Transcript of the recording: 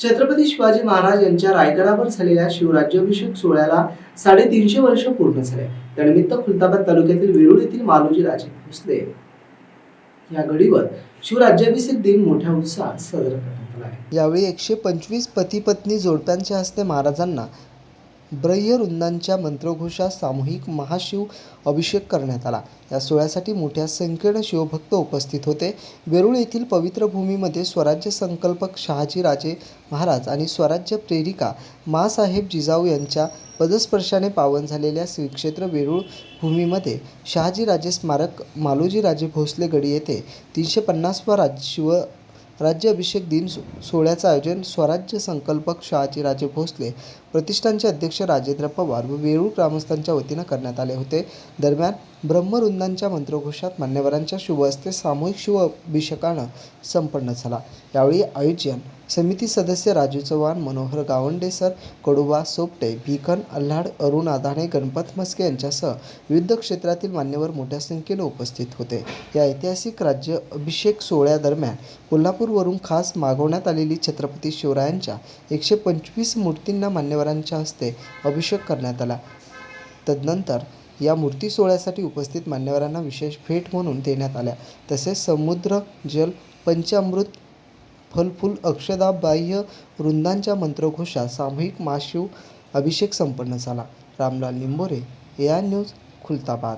छत्रपती शिवाजी महाराज यांच्या रायगडावर झालेल्या शिवराज्याभिषेक सोहळ्याला साडेतीनशे वर्ष पूर्ण झाले. त्यानिमित्त खुलताबाद तालुक्यातील वेरूळ येथील मालोजी राजे भोसले या गडीवर शिवराज्याभिषेक दिन मोठ्या उत्साहात साजरा करण्यात आला आहे. यावेळी एकशे पंचवीस पती पत्नी जोडप्यांच्या हस्ते महाराजांना ब्रह्यवृंदांच्या मंत्रघोषात सामूहिक महाशिव अभिषेक करण्यात आला. या सोहळ्यासाठी मोठ्या संख्येनं शिवभक्त उपस्थित होते. वेरूळ येथील पवित्र भूमीमध्ये स्वराज्य संकल्पक शहाजी राजे महाराज आणि स्वराज्य प्रेरिका मासाहेब जिजाऊ यांच्या पदस्पर्शाने पावन झालेल्या श्री क्षेत्र वेरूळ भूमीमध्ये शहाजी राजे स्मारक मालोजीराजे भोसले गडी येथे तीनशे पन्नासवा राज शिव राज्य अभिषेक दिन सोहळ्याचं आयोजन स्वराज्य संकल्पक शहाजीराजे भोसले प्रतिष्ठानचे अध्यक्ष राजेंद्र पवार व वेरूळ ग्रामस्थांच्या वतीनं करण्यात आले होते. दरम्यान ब्रह्मवृंदांच्या मंत्रघोषात मान्यवरांच्या शुभ हस्ते सामूहिक शुभ अभिषेकानं संपन्न झाला. यावेळी आयोजन समिती सदस्य राजू चव्हाण मनोहर गावंडे सर कडुबा सोपटे भिकन अल्हाड अरुण आधाणे गणपत मस्के यांच्यासह विविध क्षेत्रातील मान्यवर मोठ्या संख्येने उपस्थित होते. या ऐतिहासिक राज्य अभिषेक सोहळ्यादरम्यान कोल्हापूरवरून खास मागवण्यात आलेली छत्रपती शिवरायांच्या एकशे पंचवीस मूर्तींना मान्यवरांच्या हस्ते अभिषेक करण्यात आला. तदनंतर या मूर्ती सोहळ्यासाठी उपस्थित मान्यवरांना विशेष भेट म्हणून देण्यात आल्या. तसेच समुद्र जल पंचामृत फलफूल अक्षदा बाह्य वृंदांच्या मंत्रघोषात सामूहिक माशिव अभिषेक संपन्न झाला. Ramlal Nimbore A news Khultabad.